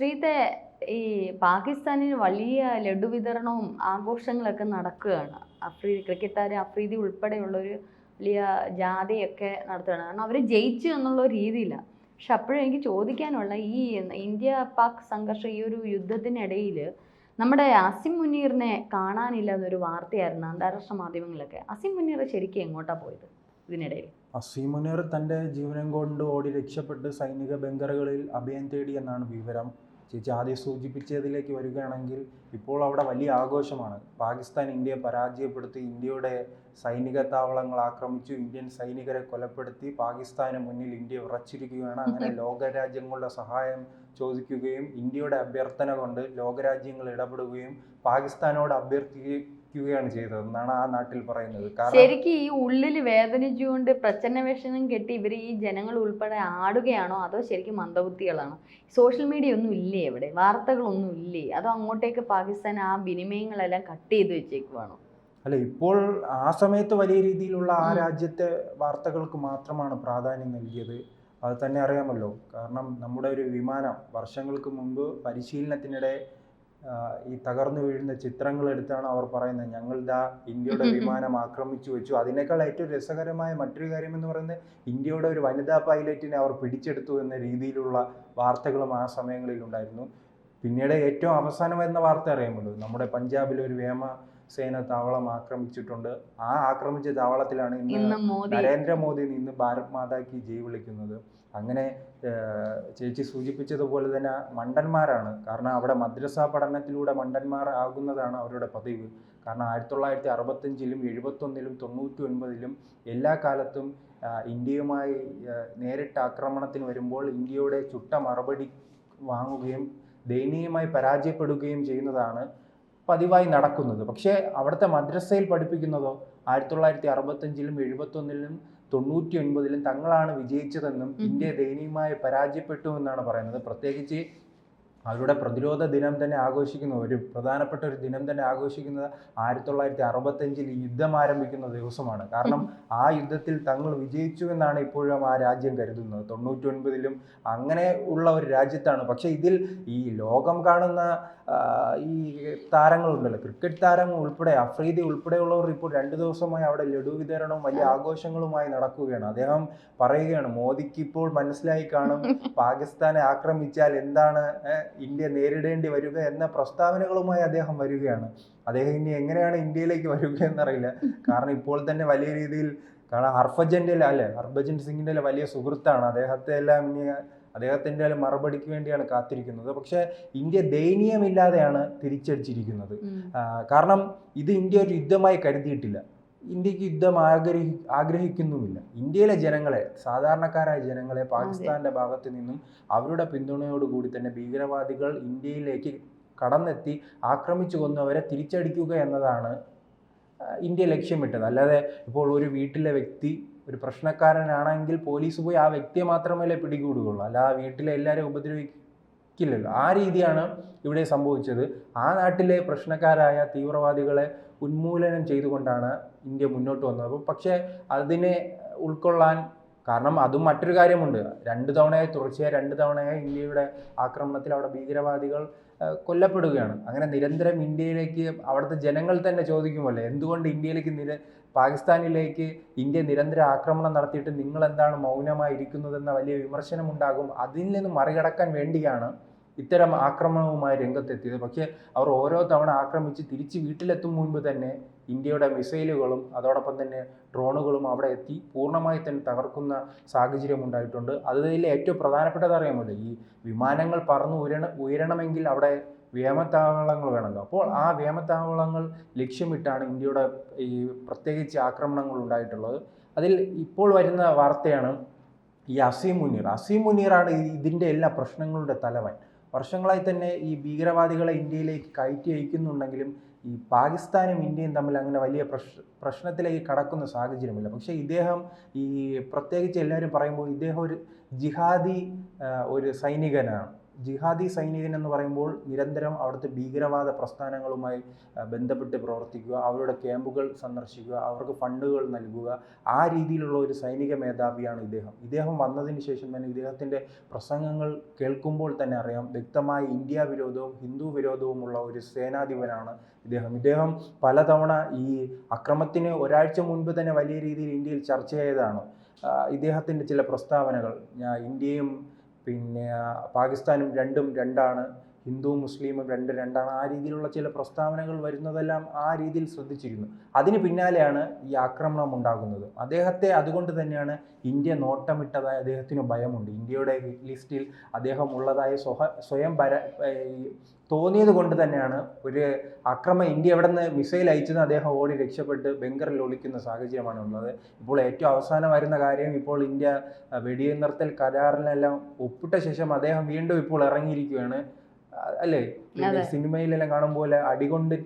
ശ്രീത്തെ ഈ പാകിസ്ഥാനിൽ വലിയ ലഡു വിതരണവും ആഘോഷങ്ങളൊക്കെ നടക്കുകയാണ്. അഫ്രീദി ക്രിക്കറ്റ് താരം അഫ്രീദി ഉൾപ്പെടെയുള്ളൊരു വലിയ ജാഥയൊക്കെ നടത്തുകയാണ്. കാരണം അവർ ജയിച്ചു എന്നുള്ള രീതിയിലാണ് പക്ഷെ അപ്പോഴും എനിക്ക് ചോദിക്കാനുള്ള ഈ ഇന്ത്യ പാക് സംഘർഷം ഈ ഒരു യുദ്ധത്തിനിടയിൽ നമ്മുടെ അസിം മുനീറിനെ കാണാനില്ല എന്നൊരു വാർത്തയായിരുന്നു അന്താരാഷ്ട്ര മാധ്യമങ്ങളിലൊക്കെ. അസിം മുനീർ ശരിക്കും എങ്ങോട്ടാണ് പോയത് ഇതിനിടയിൽ? അസീം മുനീർ തന്റെ ജീവനം കൊണ്ട് ഓടി രക്ഷപ്പെട്ട് സൈനിക ബങ്കറുകളിൽ അഭയം തേടി എന്നാണ് വിവരം. ചേച്ചി ആദ്യം സൂചിപ്പിച്ചതിലേക്ക് വരികയാണെങ്കിൽ ഇപ്പോൾ അവിടെ വലിയ ആഘോഷമാണ്. പാകിസ്ഥാൻ ഇന്ത്യയെ പരാജയപ്പെടുത്തി ഇന്ത്യയുടെ സൈനിക താവളങ്ങൾ ആക്രമിച്ചു ഇന്ത്യൻ സൈനികരെ കൊലപ്പെടുത്തി പാകിസ്ഥാന് മുന്നിൽ ഇന്ത്യ ഉറച്ചിരിക്കുകയാണ്. അങ്ങനെ ലോകരാജ്യങ്ങളുടെ സഹായം ചോദിക്കുകയും ഇന്ത്യയുടെ അഭ്യർത്ഥന കൊണ്ട് ലോകരാജ്യങ്ങൾ ഇടപെടുകയും പാകിസ്ഥാനോട് അഭ്യർത്ഥിക്കുകയാണ് ചെയ്തത്. എന്നാണ് ആ നാട്ടിൽ പറയുന്നത്. ശരിക്കും ഈ ഉള്ളിൽ വേദനിച്ചുകൊണ്ട് പ്രച്ഛന്നവേഷണം കെട്ടി ഇവർ ഈ ജനങ്ങൾ ഉൾപ്പെടെ ആടുകയാണോ? അതോ ശരിക്കും മന്ദബുദ്ധികളാണോ? സോഷ്യൽ മീഡിയ ഒന്നും ഇല്ലേ ഇവിടെ? വാർത്തകളൊന്നും ഇല്ലേ? അതോ അങ്ങോട്ടേക്ക് പാകിസ്ഥാൻ ആ വിനിമയങ്ങളെല്ലാം കട്ട് ചെയ്ത് വെച്ചേക്കുവാണോ? അല്ല ഇപ്പോൾ ആ സമയത്ത് വലിയ രീതിയിലുള്ള ആ രാജ്യത്തെ വാർത്തകൾക്ക് മാത്രമാണ് പ്രാധാന്യം നൽകിയത്. അത് തന്നെ അറിയാമല്ലോ. കാരണം നമ്മുടെ ഒരു വിമാനം വർഷങ്ങൾക്ക് മുമ്പ് പരിശീലനത്തിനിടെ ഈ തകർന്നു വീഴുന്ന ചിത്രങ്ങൾ എടുത്താണ് അവർ പറയുന്നത്. ഞങ്ങൾ ദാ ഇന്ത്യയുടെ വിമാനം ആക്രമിച്ചു വെച്ചു. അതിനേക്കാൾ ഏറ്റവും രസകരമായ മറ്റൊരു കാര്യം എന്ന് പറയുന്നത് ഇന്ത്യയുടെ ഒരു വനിതാ പൈലറ്റിനെ അവർ പിടിച്ചെടുത്തു എന്ന രീതിയിലുള്ള വാർത്തകളും ആ സമയങ്ങളിൽ ഉണ്ടായിരുന്നു. പിന്നീട് ഏറ്റവും അവസാനം വരുന്ന വാർത്ത അറിയുമ്പോൾ നമ്മുടെ പഞ്ചാബിൽ ഒരു വ്യോമ സേന താവളം ആക്രമിച്ചിട്ടുണ്ട്. ആ ആക്രമിച്ച താവളത്തിലാണ് ഇന്ന് ഇന്ന് മോദി. നരേന്ദ്രമോദി നിന്ന് ഭാരത് മാതാക്ക് ജയ് വിളിക്കുന്നത്. അങ്ങനെ ചേച്ചി സൂചിപ്പിച്ചതുപോലെ തന്നെ മണ്ടന്മാരാണ്. കാരണം അവിടെ മദ്രസ പഠനത്തിലൂടെ മണ്ടന്മാർ ആകുന്നതാണ് അവരുടെ പതിവ്. കാരണം ആയിരത്തി തൊള്ളായിരത്തി അറുപത്തഞ്ചിലും എഴുപത്തൊന്നിലും തൊണ്ണൂറ്റി ഒൻപതിലും എല്ലാ കാലത്തും ഇന്ത്യയുമായി നേരിട്ട് ആക്രമണത്തിന് വരുമ്പോൾ ഇന്ത്യയുടെ ചുട്ട മറുപടി വാങ്ങുകയും ദയനീയമായി പരാജയപ്പെടുകയും ചെയ്യുന്നതാണ് പതിവായി നടക്കുന്നത്. പക്ഷേ അവിടുത്തെ മദ്രസയിൽ പഠിപ്പിക്കുന്നതോ ആയിരത്തി തൊള്ളായിരത്തി അറുപത്തഞ്ചിലും എഴുപത്തൊന്നിലും തൊണ്ണൂറ്റി ഒൻപതിലും തങ്ങളാണ് വിജയിച്ചതെന്നും ഇന്ത്യ ദയനീയമായി പരാജയപ്പെട്ടു എന്നാണ് പറയുന്നത്. പ്രത്യേകിച്ച് അവരുടെ പ്രതിരോധ ദിനം തന്നെ ആഘോഷിക്കുന്ന. ഒരു പ്രധാനപ്പെട്ട ഒരു ദിനം തന്നെ ആഘോഷിക്കുന്നത് ആയിരത്തി തൊള്ളായിരത്തി അറുപത്തഞ്ചിൽ യുദ്ധം ആരംഭിക്കുന്ന ദിവസമാണ്. കാരണം ആ യുദ്ധത്തിൽ തങ്ങൾ വിജയിച്ചു എന്നാണ് ഇപ്പോഴും ആ രാജ്യം കരുതുന്നത്. തൊണ്ണൂറ്റി ഒൻപതിലും അങ്ങനെ ഉള്ള ഒരു രാജ്യത്താണ്. പക്ഷേ ഇതിൽ ഈ ലോകം കാണുന്ന ഈ താരങ്ങളുണ്ടല്ലോ. ക്രിക്കറ്റ് താരങ്ങൾ ഉൾപ്പെടെ അഫ്രീദി ഉൾപ്പെടെയുള്ളവർ ഇപ്പോൾ രണ്ട് ദിവസമായി അവിടെ ലഡു വിതരണവും വലിയ ആഘോഷങ്ങളുമായി നടക്കുകയാണ്. അദ്ദേഹം പറയുകയാണ് മോദിക്ക് ഇപ്പോൾ മനസ്സിലായി കാണും. പാകിസ്ഥാനെ ആക്രമിച്ചാൽ എന്താണ് ഇന്ത്യ നേരിടേണ്ടി വരിക എന്ന പ്രസ്താവനകളുമായി അദ്ദേഹം വരികയാണ്. അദ്ദേഹം ഇനി എങ്ങനെയാണ് ഇന്ത്യയിലേക്ക് വരിക എന്നറിയില്ല. കാരണം ഇപ്പോൾ തന്നെ വലിയ രീതിയിൽ കാരണം ഹർഭജന്റെ അല്ലെ ഹർഭജൻ സിംഗിന്റെ വലിയ സുഹൃത്താണ്. അദ്ദേഹത്തെ എല്ലാം ഇനി അദ്ദേഹത്തിന്റെ മറുപടിക്ക് വേണ്ടിയാണ് കാത്തിരിക്കുന്നത്. പക്ഷേ ഇന്ത്യ ദയനീയമില്ലാതെയാണ് തിരിച്ചടിച്ചിരിക്കുന്നത്. കാരണം ഇത് ഇന്ത്യ ഒരു യുദ്ധമായി കരുതിയിട്ടില്ല. ഇന്ത്യയ്ക്ക് യുദ്ധം ആഗ്രഹി ആഗ്രഹിക്കുന്നുമില്ല. ഇന്ത്യയിലെ ജനങ്ങളെ സാധാരണക്കാരായ ജനങ്ങളെ പാകിസ്ഥാന്റെ ഭാഗത്ത് നിന്നും അവരുടെ പിന്തുണയോടുകൂടി തന്നെ ഭീകരവാദികൾ ഇന്ത്യയിലേക്ക് കടന്നെത്തി ആക്രമിച്ചു കൊന്നവരെ തിരിച്ചടിക്കുക എന്നതാണ് ഇന്ത്യ ലക്ഷ്യമിട്ടത്. അല്ലാതെ ഇപ്പോൾ ഒരു വീട്ടിലെ വ്യക്തി ഒരു പ്രശ്നക്കാരനാണെങ്കിൽ പോലീസ് പോയി ആ വ്യക്തിയെ മാത്രമല്ലേ പിടികൂടുകയുള്ളൂ. അല്ലാതെ ആ വീട്ടിലെ എല്ലാവരെയും ഉപദ്രവിക്കില്ലല്ലോ ആ രീതിയാണ് ഇവിടെ സംഭവിച്ചത്. ആ നാട്ടിലെ പ്രശ്നക്കാരായ തീവ്രവാദികളെ ഉന്മൂലനം ചെയ്തുകൊണ്ടാണ് ഇന്ത്യ മുന്നോട്ട് വന്നത്. അപ്പോൾ പക്ഷേ അതിനെ ഉൾക്കൊള്ളാൻ കാരണം അതും മറ്റൊരു കാര്യമുണ്ട്. രണ്ട് തവണയായി തുടർച്ചയായി രണ്ട് തവണയായി ഇന്ത്യയുടെ ആക്രമണത്തിൽ അവിടെ ഭീകരവാദികൾ കൊല്ലപ്പെടുകയാണ്. അങ്ങനെ നിരന്തരം ഇന്ത്യയിലേക്ക് അവിടുത്തെ ജനങ്ങൾ തന്നെ ചോദിക്കുമല്ലേ എന്തുകൊണ്ട് ഇന്ത്യയിലേക്ക് നിര പാകിസ്ഥാനിലേക്ക് ഇന്ത്യ നിരന്തര ആക്രമണം നടത്തിയിട്ട് നിങ്ങൾ എന്താണ് മൗനമായി ഇരിക്കുന്നതെന്ന വലിയ വിമർശനം ഉണ്ടാകും അതിൽ നിന്ന് മറികടക്കാൻ വേണ്ടിയാണ് ഇത്തരം ആക്രമണവുമായി രംഗത്തെത്തിയത്. പക്ഷേ അവർ ഓരോ തവണ ആക്രമിച്ച് തിരിച്ച് വീട്ടിലെത്തും മുൻപ് തന്നെ ഇന്ത്യയുടെ മിസൈലുകളും അതോടൊപ്പം തന്നെ ഡ്രോണുകളും അവിടെ എത്തി പൂർണമായി തന്നെ തകർക്കുന്ന സാഹചര്യം ഉണ്ടായിട്ടുണ്ട്. അതിൽ ഏറ്റവും പ്രധാനപ്പെട്ടത് അറിയാമല്ലോ ഈ വിമാനങ്ങൾ പറന്ന് ഉയരണ ഉയരണമെങ്കിൽ അവിടെ വ്യോമത്താവളങ്ങൾ വേണമല്ലോ. അപ്പോൾ ആ വ്യോമത്താവളങ്ങൾ ലക്ഷ്യമിട്ടാണ് ഇന്ത്യയുടെ ഈ പ്രത്യേകിച്ച് ആക്രമണങ്ങൾ ഉണ്ടായിട്ടുള്ളത്. അതിൽ ഇപ്പോൾ വരുന്ന വാർത്തയാണ് ഈ അസീം മുനീർ. അസീം മുനീറാണ് ഇതിന്റെ എല്ലാ പ്രശ്നങ്ങളുടെ തലവൻ. വർഷങ്ങളായി തന്നെ ഈ ഭീകരവാദികളെ ഇന്ത്യയിലേക്ക് കയറ്റി അയക്കുന്നുണ്ടെങ്കിലും ഈ പാകിസ്ഥാനും ഇന്ത്യയും തമ്മിൽ അങ്ങനെ വലിയ പ്രശ് പ്രശ്നത്തിലേക്ക് കടക്കുന്ന സാഹചര്യമില്ല. പക്ഷേ ഇദ്ദേഹം ഈ പ്രത്യേകിച്ച് എല്ലാവരും പറയുമ്പോൾ ഇദ്ദേഹം ഒരു ജിഹാദി ഒരു സൈനികനാണ്. ജിഹാദി സൈനികൻ എന്ന് പറയുമ്പോൾ നിരന്തരം അവിടുത്തെ ഭീകരവാദ പ്രസ്ഥാനങ്ങളുമായി ബന്ധപ്പെട്ട് പ്രവർത്തിക്കുക അവരുടെ ക്യാമ്പുകൾ സന്ദർശിക്കുക അവർക്ക് ഫണ്ടുകൾ നൽകുക. ആ രീതിയിലുള്ള ഒരു സൈനിക മേധാവിയാണ് ഇദ്ദേഹം. ഇദ്ദേഹം വന്നതിന് ശേഷം തന്നെ ഇദ്ദേഹത്തിന്റെ പ്രസംഗങ്ങൾ കേൾക്കുമ്പോൾ തന്നെ അറിയാം വ്യക്തമായി ഇന്ത്യ വിരോധവും ഹിന്ദു വിരോധവുമുള്ള ഒരു സേനാധിപനാണ് ഇദ്ദേഹം. ഇദ്ദേഹം പലതവണ ഈ അക്രമത്തിന് ഒരാഴ്ച മുൻപ് തന്നെ വലിയ രീതിയിൽ ഇന്ത്യയിൽ ചർച്ചയായതാണ്. ഇദ്ദേഹത്തിന്റെ ചില പ്രസ്താവനകൾ ഇന്ത്യയും പിന്നെ പാകിസ്ഥാനും രണ്ടും രണ്ടാണ്. ഹിന്ദുവും മുസ്ലിം രണ്ട് രണ്ടാണ്. ആ രീതിയിലുള്ള ചില പ്രസ്താവനകൾ വരുന്നതെല്ലാം ആ രീതിയിൽ ശ്രദ്ധിച്ചിരുന്നു. അതിന് പിന്നാലെയാണ് ഈ ആക്രമണം ഉണ്ടാകുന്നത്. അദ്ദേഹത്തെ അതുകൊണ്ട് തന്നെയാണ് ഇന്ത്യ നോട്ടമിട്ടതായി അദ്ദേഹത്തിന് ഭയമുണ്ട്. ഇന്ത്യയുടെ ലിസ്റ്റിൽ അദ്ദേഹം ഉള്ളതായി സ്വഹ സ്വയം പര തോന്നിയത് കൊണ്ട് തന്നെയാണ് ഒരു അക്രമം ഇന്ത്യ എവിടെ നിന്ന് മിസൈൽ അയച്ചത് അദ്ദേഹം ഓടി രക്ഷപ്പെട്ട് ബംഗറിൽ ഒളിക്കുന്ന സാഹചര്യമാണ് ഉള്ളത്. ഇപ്പോൾ ഏറ്റവും അവസാനം വരുന്ന കാര്യം ഇപ്പോൾ ഇന്ത്യ ആ, വെടിനിർത്തൽ കരാറിനെല്ലാം ഒപ്പിട്ട ശേഷം അദ്ദേഹം വീണ്ടും ഇപ്പോൾ ഇറങ്ങിയിരിക്കുകയാണ്. അല്ലേ. സിനിമയിലെല്ലാം കാണും പോലെ അടികൊണ്ട്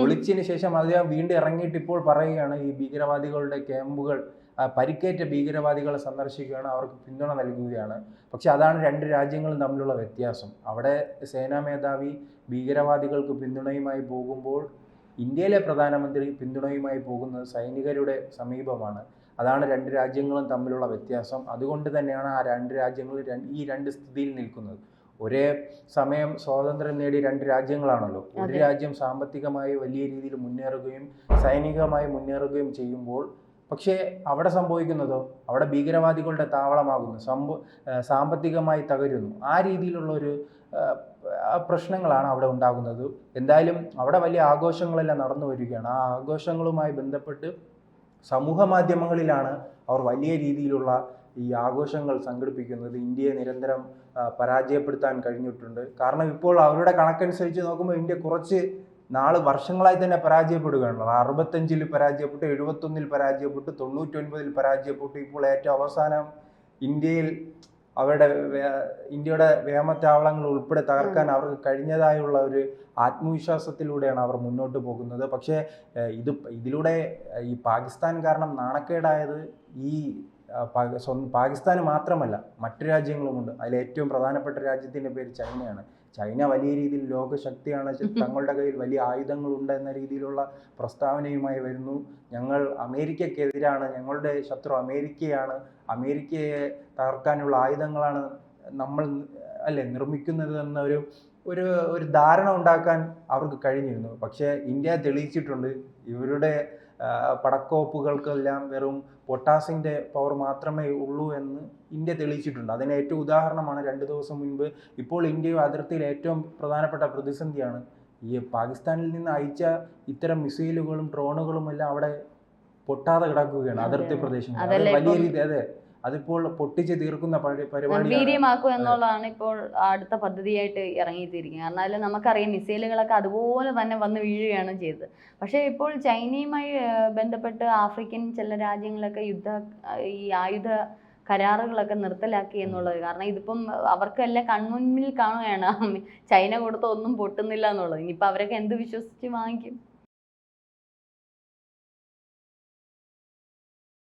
ഒളിച്ചതിന് ശേഷം അദ്ദേഹം വീണ്ടും ഇറങ്ങിയിട്ട് ഇപ്പോൾ പറയുകയാണ് ഈ ഭീകരവാദികളുടെ ക്യാമ്പുകൾ പരിക്കേറ്റ ഭീകരവാദികളെ സന്ദർശിക്കുകയാണ് അവർക്ക് പിന്തുണ നൽകുകയാണ്. പക്ഷെ അതാണ് രണ്ട് രാജ്യങ്ങളും തമ്മിലുള്ള വ്യത്യാസം. അവിടെ സേനാ മേധാവി ഭീകരവാദികൾക്ക് പിന്തുണയുമായി പോകുമ്പോൾ ഇന്ത്യയിലെ പ്രധാനമന്ത്രി പിന്തുണയുമായി പോകുന്നത് സൈനികരുടെ സമീപമാണ്. അതാണ് രണ്ട് രാജ്യങ്ങളും തമ്മിലുള്ള വ്യത്യാസം. അതുകൊണ്ട് തന്നെയാണ് ആ രണ്ട് രാജ്യങ്ങളും ഈ രണ്ട് സ്ഥിതിയിൽ നിൽക്കുന്നത്. ഒരേ സമയം സ്വാതന്ത്ര്യം നേടി രണ്ട് രാജ്യങ്ങളാണല്ലോ. ഒരു രാജ്യം സാമ്പത്തികമായി വലിയ രീതിയിൽ മുന്നേറുകയും സൈനികമായി മുന്നേറുകയും ചെയ്യുമ്പോൾ പക്ഷേ അവിടെ സംഭവിക്കുന്നതോ? അവിടെ ഭീകരവാദികളുടെ താവളമാകുന്നു സംഭവ സാമ്പത്തികമായി തകരുന്നു. ആ രീതിയിലുള്ള ഒരു പ്രശ്നങ്ങളാണ് അവിടെ ഉണ്ടാകുന്നത്. എന്തായാലും അവിടെ വലിയ ആഘോഷങ്ങളെല്ലാം നടന്നു വരികയാണ്. ആ ആഘോഷങ്ങളുമായി ബന്ധപ്പെട്ട് സമൂഹ മാധ്യമങ്ങളിലാണ് അവർ വലിയ രീതിയിലുള്ള ഈ ആഘോഷങ്ങൾ സംഘടിപ്പിക്കുന്നത്. ഇന്ത്യയെ നിരന്തരം പരാജയപ്പെടുത്താൻ കഴിഞ്ഞിട്ടുണ്ട്. കാരണം ഇപ്പോൾ അവരുടെ കണക്കനുസരിച്ച് നോക്കുമ്പോൾ ഇന്ത്യ കുറച്ച് നാൾ വർഷങ്ങളായി തന്നെ പരാജയപ്പെടുകയാണല്ലോ. അറുപത്തഞ്ചിൽ പരാജയപ്പെട്ടു എഴുപത്തൊന്നിൽ പരാജയപ്പെട്ടു തൊണ്ണൂറ്റൊൻപതിൽ പരാജയപ്പെട്ടു ഇപ്പോൾ ഏറ്റവും അവസാനം ഇന്ത്യയിൽ അവരുടെ ഇന്ത്യയുടെ വ്യോമത്താവളങ്ങൾ ഉൾപ്പെടെ തകർക്കാൻ അവർക്ക് കഴിഞ്ഞതായുള്ള ഒരു ആത്മവിശ്വാസത്തിലൂടെയാണ് അവർ മുന്നോട്ട് പോകുന്നത്. പക്ഷേ ഇത് ഇതിലൂടെ ഈ പാകിസ്ഥാൻ കാരണം നാണക്കേടായത് ഈ പാകിസ്ഥാന് മാത്രമല്ല മറ്റു രാജ്യങ്ങളുമുണ്ട്. അതിൽ ഏറ്റവും പ്രധാനപ്പെട്ട രാജ്യത്തിന്റെ പേര് ചൈനയാണ്. ചൈന വലിയ രീതിയിൽ ലോകശക്തിയാണ്. തങ്ങളുടെ കയ്യിൽ വലിയ ആയുധങ്ങൾ ഉണ്ട് എന്ന രീതിയിലുള്ള പ്രസ്താവനയുമായി വരുന്നു. ഞങ്ങൾ അമേരിക്കക്കെതിരാണ്. ഞങ്ങളുടെ ശത്രു അമേരിക്കയാണ്. അമേരിക്കയെ തകർക്കാനുള്ള ആയുധങ്ങളാണ് നമ്മൾ അല്ലെ നിർമ്മിക്കുന്നത് എന്നൊരു ഒരു ഒരു ധാരണ ഉണ്ടാക്കാൻ അവർക്ക് കഴിഞ്ഞിരുന്നു. പക്ഷേ ഇന്ത്യ തെളിയിച്ചിട്ടുണ്ട്. ഇവരുടെ പടക്കോപ്പുകൾക്കെല്ലാം വെറും പൊട്ടാസിന്റെ പവർ മാത്രമേ ഉള്ളൂ എന്ന് ഇന്ത്യ തെളിയിച്ചിട്ടുണ്ട്. അതിന് ഏറ്റവും ഉദാഹരണമാണ് രണ്ട് ദിവസം മുൻപ് ഇപ്പോൾ ഇന്ത്യ അതിർത്തിയിൽ ഏറ്റവും പ്രധാനപ്പെട്ട പ്രതിസന്ധിയാണ് ഈ പാകിസ്ഥാനിൽ നിന്ന് അയച്ച ഇത്തരം മിസൈലുകളും ഡ്രോണുകളും എല്ലാം അവിടെ പൊട്ടാതെ കിടക്കുകയാണ് അതെ, അതിർത്തി പ്രദേശങ്ങൾ. വലിയ രീതിയിൽ രീതി അതെ. അതിപ്പോൾ പൊട്ടിച്ച് തീർക്കുന്ന വീര്യമാക്കുക എന്നുള്ളതാണ് ഇപ്പോൾ അടുത്ത പദ്ധതിയായിട്ട് ഇറങ്ങിത്തിരിക്കുന്നത്. കാരണം അതിൽ നമുക്കറിയാം മിസൈലുകളൊക്കെ അതുപോലെ തന്നെ വന്ന് വീഴുകയാണ് ചെയ്തത്. പക്ഷേ ഇപ്പോൾ ചൈനയുമായി ബന്ധപ്പെട്ട് ആഫ്രിക്കൻ ചില രാജ്യങ്ങളൊക്കെ യുദ്ധ ഈ ആയുധ കരാറുകളൊക്കെ നിർത്തലാക്കി എന്നുള്ളത്. കാരണം ഇതിപ്പം അവർക്കെല്ലാം കൺമുന്നിൽ കാണുകയാണ്. ചൈന കൊടുത്ത ഒന്നും പൊട്ടുന്നില്ല എന്നുള്ളത്. ഇനിയിപ്പോൾ അവരൊക്കെ എന്ത് വിശ്വസിച്ച് വാങ്ങിക്കും?